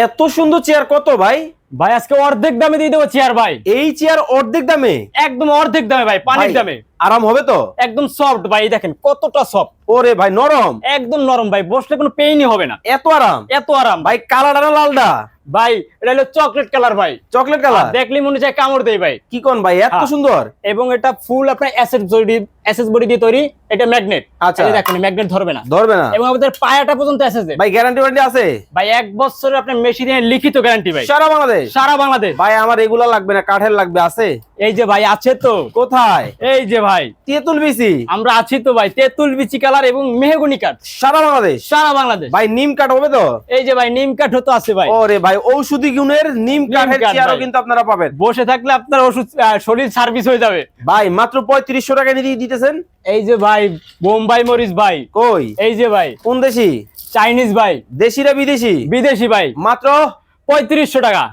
এত সুন্দর চেয়ার কত ভাই? ভাই আজকে অর্ধেক দামে দিয়ে দেবো চেয়ার ভাই। এই চেয়ার অর্ধেক দামে? একদম অর্ধেক দামে ভাই পানির দামে। আরাম হবে তো? একদম সফট ভাই দেখেন কতটা সফট ওরে ভাই নরম। একদম নরম ভাই বসলে কোনো পেইনই হবে না। এত আরাম? এত আরাম। ভাই কালারটা না লালটা ভাই এটা হলো চকলেট কালার ভাই। চকলেট কালার দেখলে মনে চায় কামড় দেয় ভাই। কি কোন ভাই এত হ্যাঁ। সুন্দর। এবং এটা ফুল আপনার অ্যাসেস বডি অ্যাসেস বডি দিয়ে তৈরি এটা ম্যাগনেট আচ্ছা। দেখেন ম্যাগনেট ধরবে না। ধরবে না। এবং আমাদের পায়াটা পর্যন্ত অ্যাসেস ভাই গ্যারান্টি ওয়ারেন্টি আছে? ভাই এক বছরের আপনার মেশিনে লিখিত গ্যারান্টি ভাই। সারা বাংলাদেশ? সারা বাংলাদেশ। ভাই আমার এগুলা লাগবে না কাঠের লাগবে আছে? এই যে ভাই আছে তো। কোথায়? এই যে ভাই। তেঁতুল বিসি আমরা আছি তো ভাই তেঁতুল বিচি কালার এবং মেহগুনি কাঠ। সারা বাংলাদেশ? সারা বাংলাদেশ। ভাই নিম কাঠ হবে তো? এই যে ভাই নিম কাঠও তো আছে ভাই। ওরে ভাই ঔষধি গুণের নিম কাঠের কাঠ চেয়ারও কিন্তু আপনারা পাবেন। বসে থাকলে আপনার ওষুধ শরীর সার্ভিস হয়ে যাবে। ভাই মাত্র পঁয়ত্রিশশো টাকা নিয়ে দিতেছেন এই যে ভাই বোম্বাই মরিচ ভাই। কই? এই যে ভাই কোন দেশি? চাইনিজ ভাই। দেশিরা বিদেশি? বিদেশি ভাই। মাত্র? পঁয়ত্রিশশো টাকা।